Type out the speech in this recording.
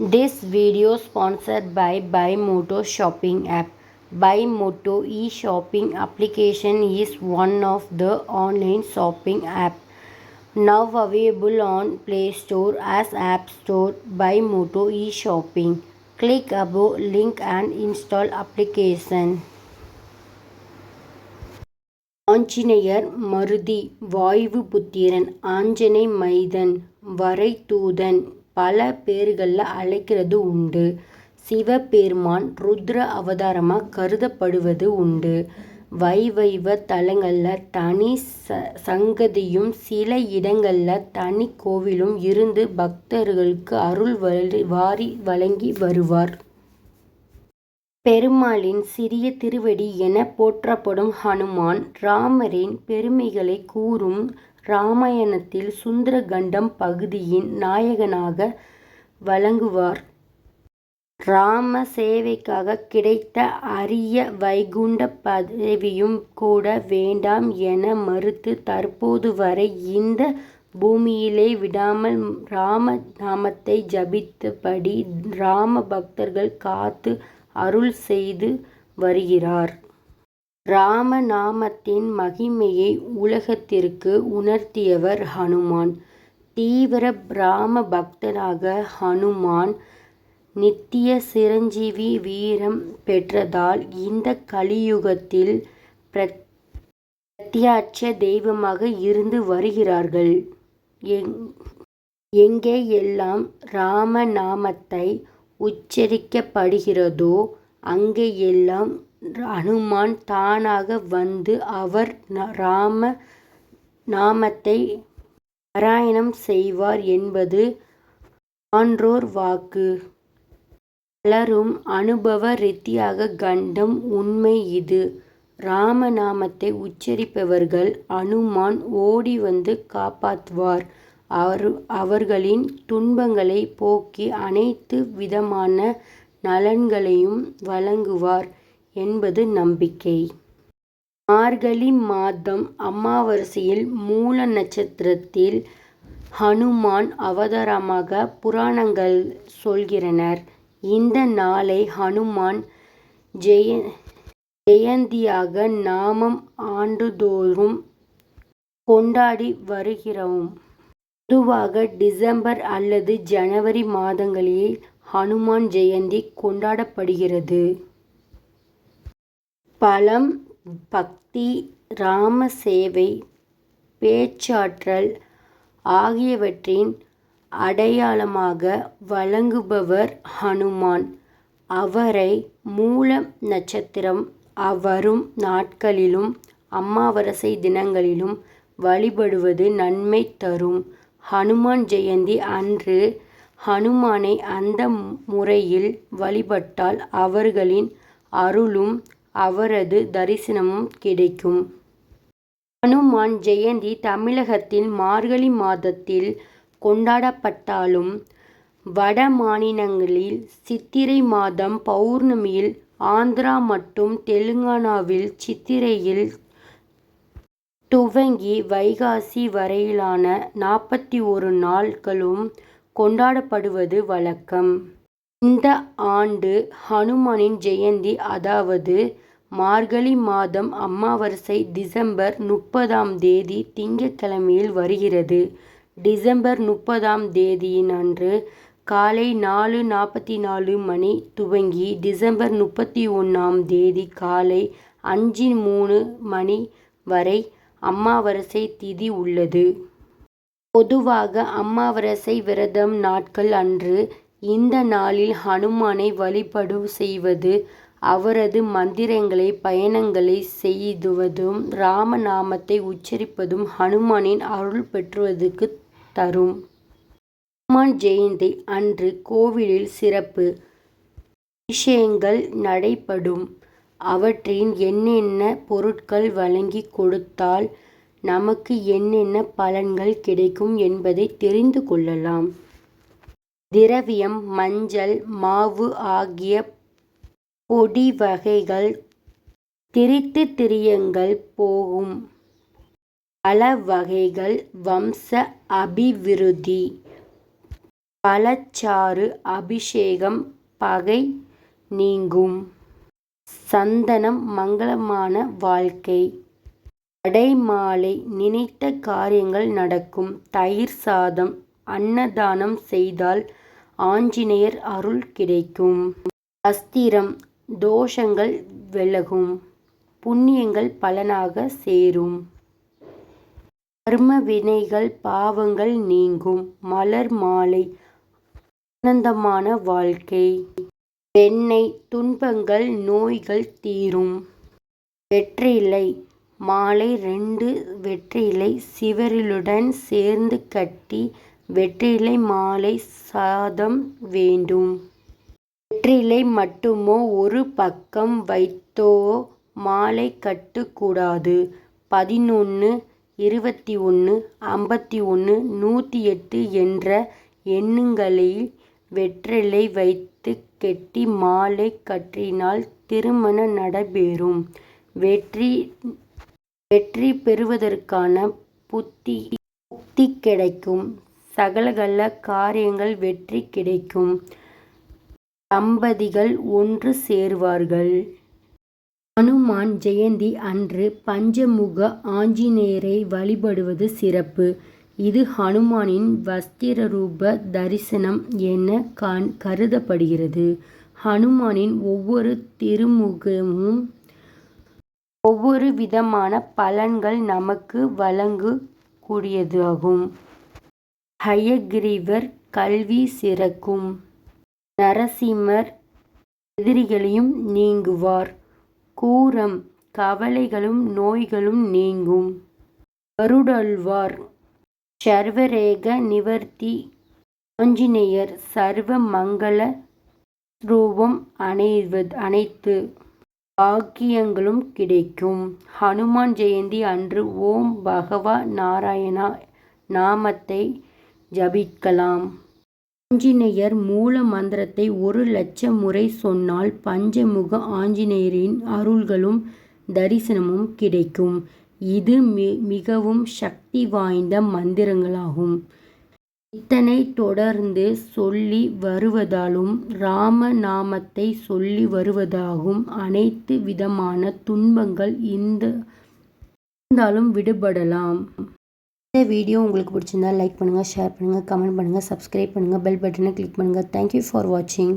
This video sponsored by Buymoto shopping app. Buymoto e-shopping application is one of the online shopping app now available on Play Store as App Store. Buymoto e-shopping. Click above link and install application. Anjaneyar மருதி வாயு புத்திரன் ஆஞ்சனை மைதன் வரை தூதன் பல பேர்களில் அழைக்கிறது உண்டு. சிவபெருமான் ருத்ர அவதாரமாக கருதப்படுவது உண்டு. வைவைவ தலங்களில் தனி ச சங்கதியும் சில இடங்களில் தனி கோவிலும் இருந்து பக்தர்களுக்கு அருள் வழி வாரி வழங்கி வருவார். பெருமாளின் சிறிய திருவடி என போற்றப்படும் ஹனுமான் ராமரின் பெருமைகளை கூறும் ராமாயணத்தில் சுந்தரகண்டம் பகுதியின் நாயகனாக வழங்குவார். ராம சேவைக்காக கிடைத்த அரிய வைகுண்ட பதவியும் கூட வேண்டாம் என மறுத்து தற்போது வரை இந்த பூமியிலே விடாமல் ராம நாமத்தை ஜபித்தபடி ராம பக்தர்கள் காத்து அருள் செய்து வருகிறார். ராமநாமத்தின் மகிமையை உலகத்திற்கு உணர்த்தியவர் ஹனுமான். தீவிர ராம பக்தனாக ஹனுமான் நித்திய சிரஞ்சீவி வீரம் பெற்றதால் இந்த கலியுகத்தில் பிரத்யாட்ச தெய்வமாக இருந்து வருகிறார்கள். எங்கே எல்லாம் ராமநாமத்தை உச்சரிக்கப்படுகிறதோ அங்கே எல்லாம் அனுமான் தானாக வந்து அவர் ராம நாமத்தை பாராயணம் செய்வார் என்பது ஆன்றோர் வாக்கு. பலரும் அனுபவ ரீதியாக கண்டம் உண்மை இது. ராமநாமத்தை உச்சரிப்பவர்கள் அனுமான் ஓடி வந்து காப்பாற்றுவார். அவர் அவர்களின் துன்பங்களை போக்கி அனைத்து விதமான நலன்களையும் வழங்குவார். என்பது நம்பிக்கை. மார்கழி மாதம் அமாவாசையில் மூல நட்சத்திரத்தில் ஹனுமான் அவதாரமாக புராணங்கள் சொல்கிறனர். இந்த நாளை ஹனுமான் ஜெய ஜெயந்தியாக நாமம் ஆண்டுதோறும் கொண்டாடி வருகிறோம். பொதுவாக டிசம்பர் அல்லது ஜனவரி மாதங்களில் ஹனுமான் ஜெயந்தி கொண்டாடப்படுகிறது. பலம் பக்தி ராம சேவை பேச்சாற்றல் ஆகியவற்றின் அடையாளமாக வழங்குபவர் ஹனுமான். அவரை மூல நட்சத்திரம் வரும் நாட்களிலும் அமாவாசை தினங்களிலும் வழிபடுவது நன்மை தரும். ஹனுமான் ஜெயந்தி அன்று ஹனுமானை அந்த முறையில் வழிபட்டால் அவர்களின் அருளும் அவரது தரிசனமும் கிடைக்கும். ஹனுமான் ஜெயந்தி தமிழகத்தில் மார்கழி மாதத்தில் கொண்டாடப்பட்டாலும் வட மாநிலங்களில் சித்திரை மாதம் பௌர்ணமியில் ஆந்திரா மற்றும் தெலுங்கானாவில் சித்திரையில் துவங்கி வைகாசி வரையிலான நாற்பத்தி ஒரு நாட்களும் கொண்டாடப்படுவது வழக்கம். இந்த ஆண்டு ஹனுமானின் ஜெயந்தி அதாவது மார்கழி மாதம் அமாவாசை டிசம்பர் முப்பதாம் தேதி திங்கட்கிழமையில் வருகிறது. டிசம்பர் முப்பதாம் தேதியின் அன்று காலை நாலு நாற்பத்தி நாலு மணி துவங்கி டிசம்பர் முப்பத்தி ஒன்றாம் தேதி காலை அஞ்சு மூணு மணி வரை அமாவாசை திதி உள்ளது. பொதுவாக அமாவாசை விரதம் நாட்கள் அன்று இந்த நாளில் ஹனுமானை வழிபாடு செய்வது அவரது மந்திரங்களை பயணங்களை செய்துவதும் ராம நாமத்தை உச்சரிப்பதும் ஹனுமானின் அருள் பெற்றுவதற்கு தரும். ஹனுமான் ஜெயந்தி அன்று கோவிலில் சிறப்பு விஷயங்கள் நடைபெறும். அவற்றின் என்னென்ன பொருட்கள் வழங்கி கொடுத்தால் நமக்கு என்னென்ன பலன்கள் கிடைக்கும் என்பதை தெரிந்து கொள்ளலாம். திரவியம் மஞ்சள் மாவு ஆகிய பொடி வகைகள் திரித்து திரியங்கள் போகும். பல வகைகள் வம்ச அபிவிருத்தி. பழச்சாறு அபிஷேகம் பகை நீங்கும். சந்தனம் மங்களமான வாழ்க்கை. அடைமாலை நினைத்த காரியங்கள் நடக்கும். தயிர் சாதம் அன்னதானம் செய்தால் ஆஞ்சநேயர் அருள் கிடைக்கும். அஸ்திரம் தோஷங்கள் விலகும். புண்ணியங்கள் பலனாக சேரும். கர்ம வினைகள் பாவங்கள் நீங்கும். மலர் மாலை ஆனந்தமான வாழ்க்கை. வெண்ணெய் துன்பங்கள் நோய்கள் தீரும். வெற்றிலை மாலை ரெண்டு வெற்றிலை சிவரிலுடன் சேர்ந்து கட்டி வெற்றிலை மாலை சாதம் வேண்டும். வெற்றிலை மட்டுமோ ஒரு பக்கம் வைத்தோ மாலை கட்டக்கூடாது பதினொன்று இருபத்தி ஒன்று ஐம்பத்தி ஒன்று நூற்றி எட்டு என்ற எண்ணுங்களில் வெற்றிலை வைத்து கெட்டி மாலை கட்டினால் திருமணம் நடைபெறும். வெற்றி வெற்றி பெறுவதற்கான புத்தி கிடைக்கும். சகலகல்ல காரியங்கள் வெற்றி கிடைக்கும். தம்பதிகள் ஒன்று சேருவார்கள். ஹனுமான் ஜெயந்தி அன்று பஞ்சமுக ஆஞ்சநேயரை வழிபடுவது சிறப்பு. இது ஹனுமானின் வஸ்திர ரூப தரிசனம் என கான் கருதப்படுகிறது. ஹனுமானின் ஒவ்வொரு திருமுகமும் ஒவ்வொரு விதமான பலன்கள் நமக்கு வழங்கக்கூடியதாகும். ஹயக்ரீவர் கல்வி சிறக்கும். நரசிம்மர் எதிரிகளையும் நீங்குவார். கூரம் கவலைகளும் நோய்களும் நீங்கும். கருடல்வார் சர்வரேக நிவர்த்தி. ஆஞ்சநேயர் சர்வ மங்கள ரூபம் அணைவது அனைத்து பாக்கியங்களும் கிடைக்கும். ஹனுமான் ஜெயந்தி அன்று ஓம் பகவா நாராயணா நாமத்தை ஜபிக்கலாம். ஆஞ்சநேயர் மூல மந்திரத்தை ஒரு லட்சம் முறை சொன்னால் பஞ்சமுக ஆஞ்சநேயரின் அருள்களும் தரிசனமும் கிடைக்கும். இது மி மிகவும் சக்தி வாய்ந்த மந்திரங்களாகும். இத்தனை தொடர்ந்து சொல்லி வருவதாலும் ராம நாமத்தை சொல்லி வருவதாகும் அனைத்து விதமான துன்பங்கள் இந்த இருந்தாலும் விடுபடலாம். இந்த வீடியோ உங்களுக்கு பிடிச்சிருந்தா லைக் பண்ணுங்கள் ஷேர் பண்ணுங்கள் கமெண்ட் பண்ணுங்கள் சப்ஸ்கிரைப் பண்ணுங்கள் பெல் பட்டனை கிளிக் பண்ணுங்கள் தேங்க்யூ ஃபார் வாட்சிங்